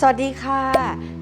สวัสดีค่ะ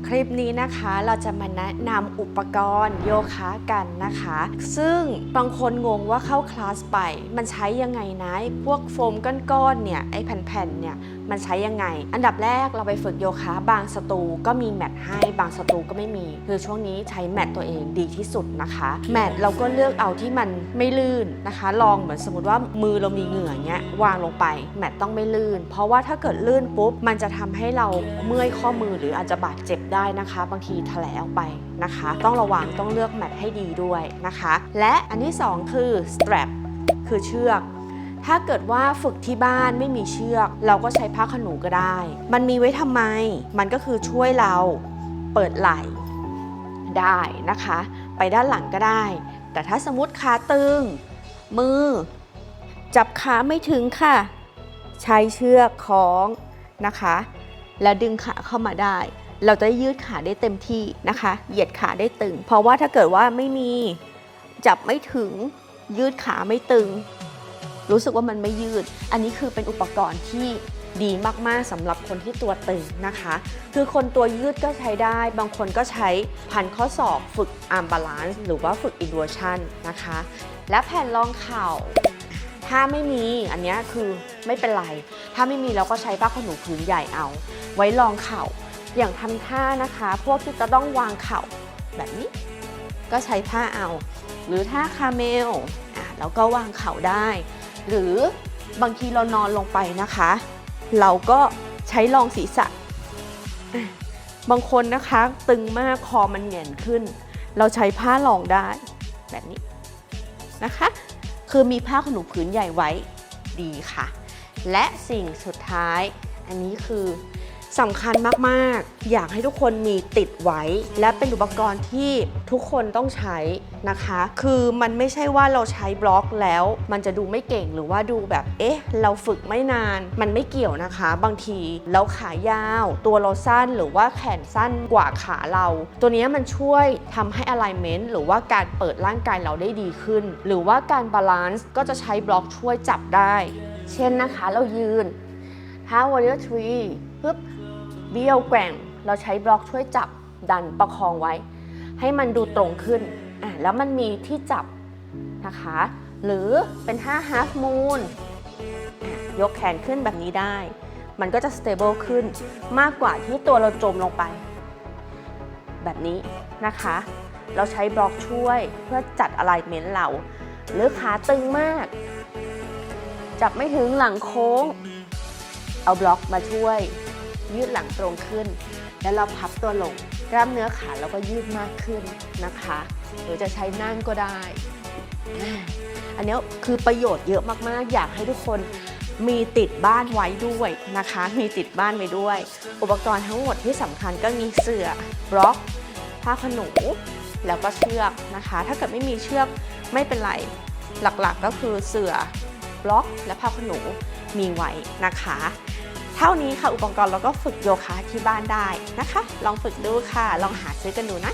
คลิปนี้นะคะเราจะมาแนะนำอุปกรณ์โยคะกันนะคะ ซึ่งบางคนงงว่าเข้าคลาสไป มันใช้ยังไงนะพวกโฟมก้อนๆเนี่ยไอ้แผ่นๆเนี่ยมันใช้ยังไง อันดับแรกเราไปฝึกโยคะบางสตูก็มีแมทให้บางสตูก็ไม่มี คือช่วงนี้ใช้แมทตัวเองดีที่สุดนะคะแมทเราก็เลือกเอาที่มันไม่ลื่นนะคะ ลองเหมือนสมมติว่ามือเรามีเหงื่อเงี้ยวางลงไปแมทต้องไม่ลื่น เพราะว่าถ้าเกิดลื่นปุ๊บมันจะทำให้เราเมื่อยข้อมือหรืออาจจะบาดเจ็บได้นะคะ บางทีแถลออกไปนะคะ ต้องระวังต้องเลือกแมทให้ดีด้วยนะคะ และอันที่สองคือ strap คือเชือกถ้าเกิดว่าฝึกที่บ้านไม่มีเชือก เราก็ใช้ผ้าขนหนูก็ได้ มันมีไว้ทำไม มันก็คือช่วยเราเปิดไหล่ได้นะคะ ไปด้านหลังก็ได้ แต่ถ้าสมมติขาตึง มือ จับขาไม่ถึงค่ะ ใช้เชือกคล้องนะคะ แล้วดึงขาเข้ามาได้ เราจะได้ยืดขาได้เต็มที่นะคะ เหยียดขาได้ตึง เพราะว่าถ้าเกิดว่าไม่มีจับไม่ถึงยืดขาไม่ตึง รู้สึกว่ามันไม่ยืด อันนี้คือเป็นอุปกรณ์ที่ดีมาก ๆสำหรับคนที่ตัวตึงนะคะ คือคนตัวยืดก็ใช้ได้ บางคนก็ใช้พันข้อศอกฝึกอาร์มบาลานซ์หรือว่าฝึกอิน v วชันนะคะ และแผ่นรองเข่า ถ้าไม่มีอันนี้คือไม่เป็นไร ถ้าไม่มีเราก็ใช้ผ้าขนหนูผืนใหญ่เอา ไว้รองเข่า อย่างทำท่านะคะ พวกที่จะต้องวางเข่าแบบนี้ ก็ใช้ผ้าเอา หรือท่าคาเมลอะเราก็วางเข่าได้ หรือบางทีเรานอนลงไปนะคะ เราก็ใช้รองศีรษะอะบางคนนะคะตึงมากคอมันเหงียนขึ้น เราใช้ผ้ารองได้แบบนี้นะคะ คือมีผ้าขนหนูผืนใหญ่ไว้ดีค่ะ และสิ่งสุดท้ายอันนี้คือ สำคัญมากๆ อยากให้ทุกคนมีติดไว้ และเป็นอุปกรณ์ที่ทุกคนต้องใช้นะคะ คือมันไม่ใช่ว่าเราใช้บล็อกแล้ว มันจะดูไม่เก่งหรือว่าดูแบบเอ๊ะ เราฝึกไม่นาน มันไม่เกี่ยวนะคะ บางทีเราขายาว ตัวเราสั้นหรือว่าแขนสั้นกว่าขาเรา ตัวนี้มันช่วยทำให้ alignment หรือว่าการเปิดร่างกายเราได้ดีขึ้น หรือว่าการบาลานซ์ก็จะใช้บล็อกช่วยจับได้ เช่นนะคะเรายืนท้า warrior tree ปึ๊บ เบี้ยวแกว่ง เราใช้บล็อกช่วยจับดันประคองไว้ ให้มันดูตรงขึ้นอะแล้วมันมีที่จับนะคะ หรือเป็นท่า half moon ยกแขนขึ้นแบบนี้ได้ มันก็จะ stable ขึ้นมากกว่าที่ตัวเราจมลงไป แบบนี้นะคะ เราใช้บล็อกช่วยเพื่อจัด alignment เรา หรือขาตึงมาก จับไม่ถึงหลังโค้ง เอาบล็อกมาช่วย ยืดหลังตรงขึ้น แล้วเราพับตัวลง กล้ามเนื้อขาเราก็ยืดมากขึ้นนะคะ หรือจะใช้นั่งก็ได้ อันนี้คือประโยชน์เยอะมากๆ อยากให้ทุกคนมีติดบ้านไว้ด้วยนะคะ มีติดบ้านไว้ด้วย อุปกรณ์ทั้งหมดที่สำคัญก็มีเสื่อบล็อกผ้าขนหนูแล้วก็เชือกนะคะ ถ้าเกิดไม่มีเชือกไม่เป็นไร หลักๆก็คือเสื่อบล็อกและผ้าขนหนูมีไว้นะคะ เท่านี้ค่ะอุปกรณ์เราก็ฝึกโยคะที่บ้านได้นะคะ ลองฝึกดูค่ะ ลองหาซื้อกันดูนะ